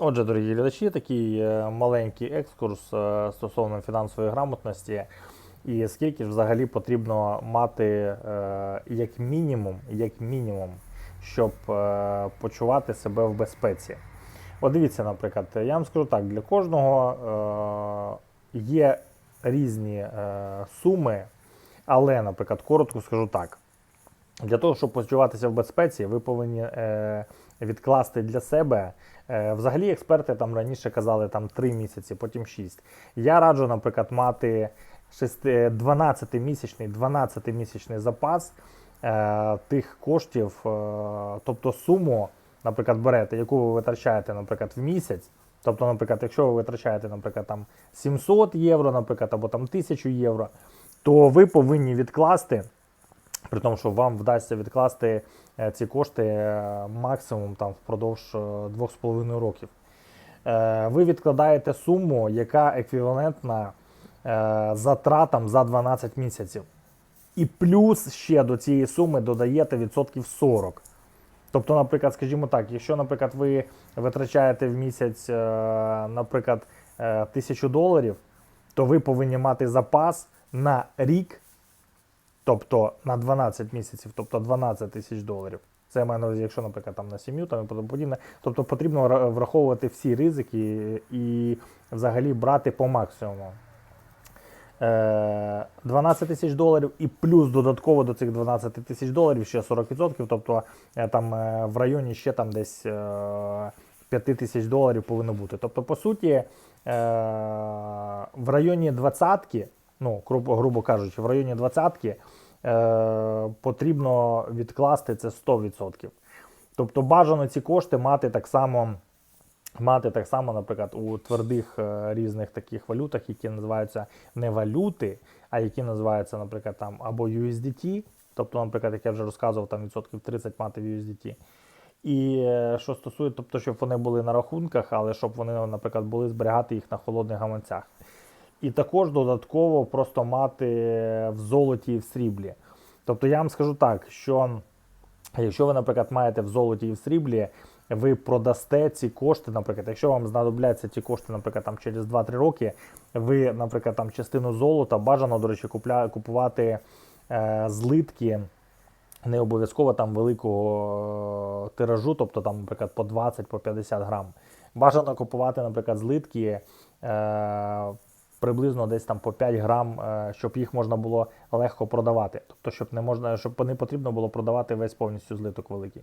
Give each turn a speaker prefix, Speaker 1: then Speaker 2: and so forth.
Speaker 1: Отже, дорогі глядачі, такий е, маленький екскурс е, стосовно фінансової грамотності. І скільки ж взагалі потрібно мати е, як мінімум, як мінімум, щоб почувати себе в безпеці. От дивіться, наприклад, я вам скажу так: для кожного є різні суми, але, наприклад, коротко скажу так. Для того, щоб почуватися в безпеці, ви повинні відкласти для себе. Е, взагалі, експерти там раніше казали там 3 місяці, потім 6. Я раджу, наприклад, мати 12-місячний 12-місячний запас е, тих коштів, е, тобто суму, наприклад, берете, яку ви витрачаєте, наприклад, в місяць. Тобто, наприклад, якщо ви витрачаєте, наприклад, там 700 євро, наприклад, або там 1000 євро, то ви повинні відкласти. При тому, що вам вдасться відкласти е, ці кошти е, максимум там впродовж е, 2,5 років. Е, Ви відкладаєте суму, яка еквівалентна затратам за 12 місяців. І плюс ще до цієї суми додаєте відсотків 40. Тобто, наприклад, скажімо так, якщо, наприклад, ви витрачаєте в місяць, наприклад, тисячу доларів, то ви повинні мати запас на рік тобто на 12 місяців, тобто 12 тисяч доларів. Це я маю на увазі, якщо, наприклад, там на сім'ю там і подібне. Тобто потрібно враховувати всі ризики і взагалі брати по максимуму. Е, 12 тисяч доларів і плюс додатково до цих 12 тисяч доларів ще 40%, тобто е, там е, в районі ще там десь е, 5 тисяч доларів повинно бути. Тобто, по суті, е, в районі 20 ну, грубо, кажучи, в районі 20 е, потрібно відкласти це 100%. Тобто бажано ці кошти мати так само, мати так само, наприклад, у твердих е, різних таких валютах, які називаються не валюти, а які називаються, наприклад, там або USDT, тобто, наприклад, як я вже розказував, там відсотків 30 мати в USDT. І е, що стосується, тобто, щоб вони були на рахунках, але щоб вони, наприклад, були зберігати їх на холодних гаманцях. І також додатково просто мати в золоті і в сріблі. Тобто я вам скажу так, що якщо ви, наприклад, маєте в золоті і в сріблі, ви продасте ці кошти, наприклад, якщо вам знадобляться ці кошти, наприклад, там через 2-3 роки, ви, наприклад, там частину золота бажано, до речі, купля, купувати е, злитки не обов'язково там великого е, тиражу, тобто там, наприклад, по 20 по 50 грам. Бажано купувати, наприклад, злитки е, приблизно десь там по 5 грам, е, щоб їх можна було легко продавати. Тобто, щоб не можна, щоб не потрібно було продавати весь повністю злиток великий.